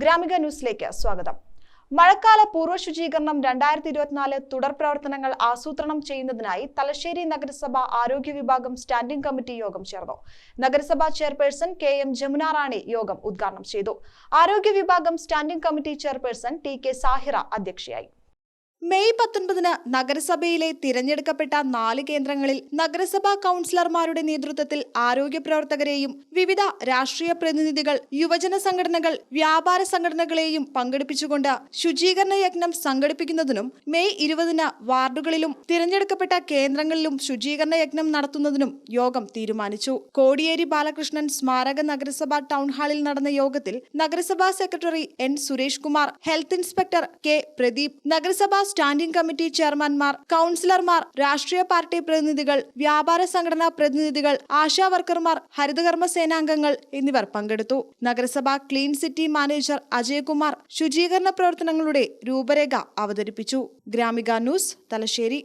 ഗ്രാമിക ന്യൂസിലേക്ക് സ്വാഗതം. മഴക്കാല പൂർവ ശുചീകരണം രണ്ടായിരത്തി ഇരുപത്തിനാല് തുടർ പ്രവർത്തനങ്ങൾ ആസൂത്രണം ചെയ്യുന്നതിനായി തലശ്ശേരി നഗരസഭ ആരോഗ്യ വിഭാഗം സ്റ്റാൻഡിംഗ് കമ്മിറ്റി യോഗം ചേർന്നു. നഗരസഭാ chairperson K M Jamuna Rani യോഗം ഉദ്ഘാടനം ചെയ്തു. ആരോഗ്യ വിഭാഗം standing committee chairperson T K Sahira അധ്യക്ഷയായി. മെയ് പത്തൊൻപതിന് നഗരസഭയിലെ തിരഞ്ഞെടുക്കപ്പെട്ട നാല് കേന്ദ്രങ്ങളിൽ നഗരസഭാ കൗൺസിലർമാരുടെ നേതൃത്വത്തിൽ ആരോഗ്യ പ്രവർത്തകരെയും വിവിധ രാഷ്ട്രീയ പ്രതിനിധികൾ യുവജന സംഘടനകൾ വ്യാപാര സംഘടനകളെയും പങ്കെടുപ്പിച്ചുകൊണ്ട് ശുചീകരണ യജ്ഞം സംഘടിപ്പിക്കുന്നതിനും മെയ് ഇരുപതിന് വാർഡുകളിലും തിരഞ്ഞെടുക്കപ്പെട്ട കേന്ദ്രങ്ങളിലും ശുചീകരണ യജ്ഞം നടത്തുന്നതിനും യോഗം തീരുമാനിച്ചു. കോടിയേരി ബാലകൃഷ്ണൻ സ്മാരക നഗരസഭാ ടൗൺ ഹാളിൽ നടന്ന യോഗത്തിൽ നഗരസഭാ secretary N Suresh Kumar health inspector K Pradeep നഗരസഭാ സ്റ്റാൻഡിംഗ് കമ്മിറ്റി ചെയർമാൻമാർ കൗൺസിലർമാർ രാഷ്ട്രീയ പാർട്ടി പ്രതിനിധികൾ വ്യാപാര സംഘടനാ പ്രതിനിധികൾ ആശാ വർക്കർമാർ ഹരിതകർമ്മ സേനാംഗങ്ങൾ എന്നിവർ പങ്കെടുത്തു. നഗരസഭ ക്ലീൻ സിറ്റി മാനേജർ അജയകുമാർ ശുചീകരണ പ്രവർത്തനങ്ങളുടെ രൂപരേഖ അവതരിപ്പിച്ചു. ഗ്രാമിക ന്യൂസ് തലശ്ശേരി.